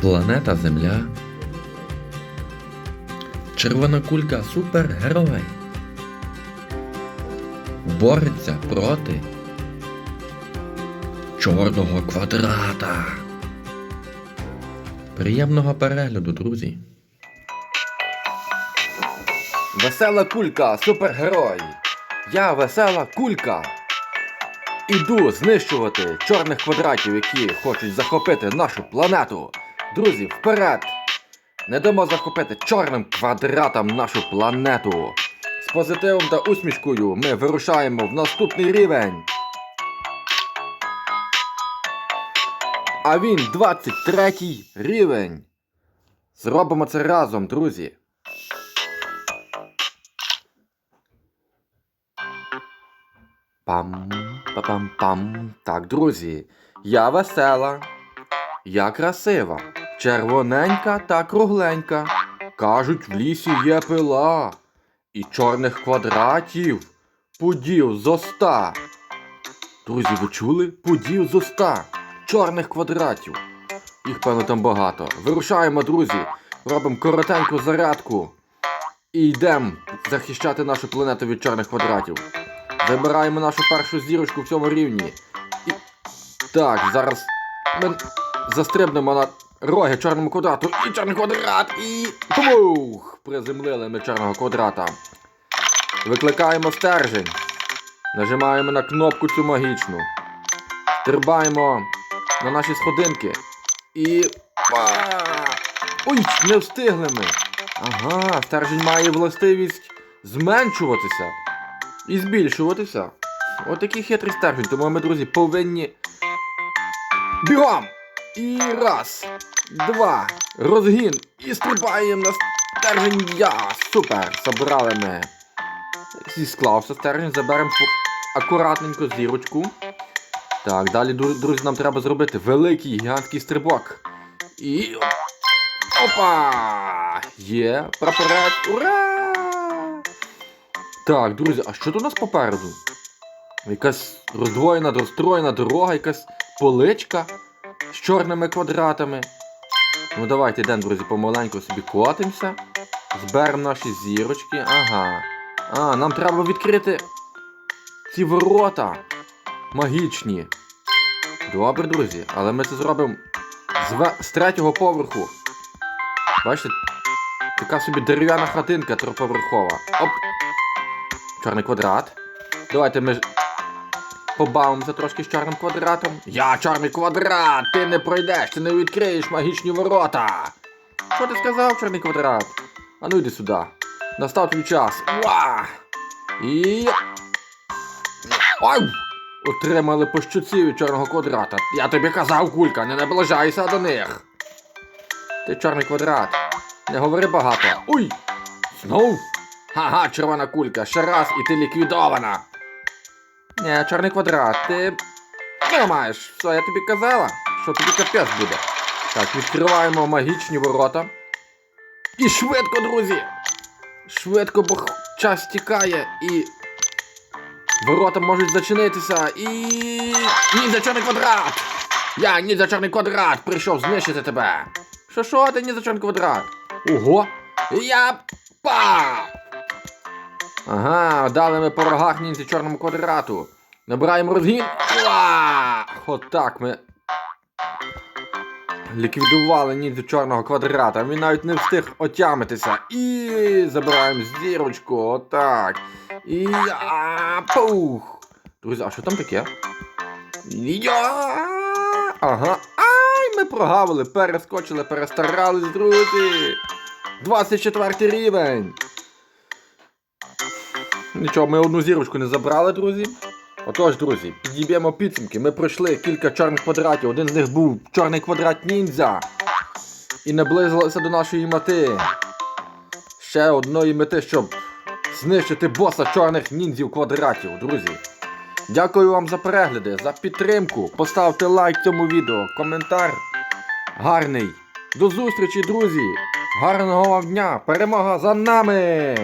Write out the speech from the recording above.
Планета Земля. Червона кулька супергерой. Бореться проти чорного квадрата. Приємного перегляду, друзі. Весела кулька, супергерой. Я весела кулька. Іду знищувати чорних квадратів, які хочуть захопити нашу планету. Друзі, вперед! Не дамо захопити чорним квадратам нашу планету. З позитивом та усмішкою ми вирушаємо в наступний рівень. А він 23 рівень. Зробимо це разом, друзі. Пам, пам пам Так, друзі, я весела, я красива, червоненька та кругленька. Кажуть, в лісі є пила, і чорних квадратів пудів зо ста. Друзі, ви чули? Пудів зо ста. Чорних квадратів. Їх, певно, там багато. Вирушаємо, друзі. Робимо коротеньку зарядку. І йдемо захищати нашу планету від чорних квадратів. Вибираємо нашу першу зірочку в цьому рівні. І... Так, зараз ми застрибнемо на роги чорному квадрату. І чорний квадрат! І. Пух! Приземлили ми чорного квадрата. Викликаємо стержень. Нажимаємо на кнопку цю магічну. Стрибаємо на наші сходинки. І. Па! Ой, не встигли ми. Ага, стержень має властивість зменшуватися і збільшуватися. Отакий хитрий стержень, тому ми, друзі, повинні. Бігом! І раз, два, розгін. І стрибаємо на стержень. Я! Супер! Забрали ми. І склався стержень, заберемо акуратненько зірочку. Так, далі, друзі, нам треба зробити великий гігантський стрибок. І. Опа! Є, прапорець! Ура! Так, друзі, а що тут у нас попереду? Якась роздвоєна, розстроєна дорога, якась поличка з чорними квадратами. Ну давайте йдемо, друзі, помаленьку собі котимося. Зберемо наші зірочки. Ага. А, нам треба відкрити ці ворота магічні. Добре, друзі, але ми це зробимо з, з третього поверху. Бачите, така собі дерев'яна хатинка троповерхова. Оп! Чорний квадрат. Давайте ми побавимося трошки з чорним квадратом. Я чорний квадрат! Ти не пройдеш, ти не відкриєш магічні ворота. Що ти сказав, чорний квадрат? А ну йди сюди. Настав твій час. Уа! І. Ой! Отримали по щуці від чорного квадрата. Я тобі казав, кулька, не наближайся до них. Ти чорний квадрат. Не говори багато. Уй! Знов? Ага, червона кулька, ще раз і ти ліквідована. Не, чорний квадрат, ти не маєш. Все, я тобі казала, що тобі капець буде. Так, відкриваємо магічні ворота. І швидко, друзі! Швидко, бо час тікає і. Ворота можуть зачинитися і. Ні за чорний квадрат! Я ні за чорний квадрат прийшов знищити тебе. Що що ти ні за чорний квадрат? Ого! Я па! Ага, дали ми по рогах ніндзі чорному квадрату. Набираємо розгін. Отак ми. Ліквідували ніндзю чорного квадрата. Він навіть не встиг отямитися. І забираємо зірочку. Отак. І. А, пух! Друзі, а що там таке? Ага. Ай, ми прогавили, перескочили, перестарались, друзі. 24 рівень. Нічого, ми одну зірочку не забрали, друзі. Отож, друзі, підіб'ємо підсумки. Ми пройшли кілька чорних квадратів. Один з них був чорний квадрат ніндзя. І наблизилися до нашої мети. Ще одної мети, щоб знищити боса чорних ніндзів квадратів, друзі. Дякую вам за перегляди, за підтримку. Поставте лайк цьому відео, коментар гарний. До зустрічі, друзі! Гарного вам дня! Перемога за нами!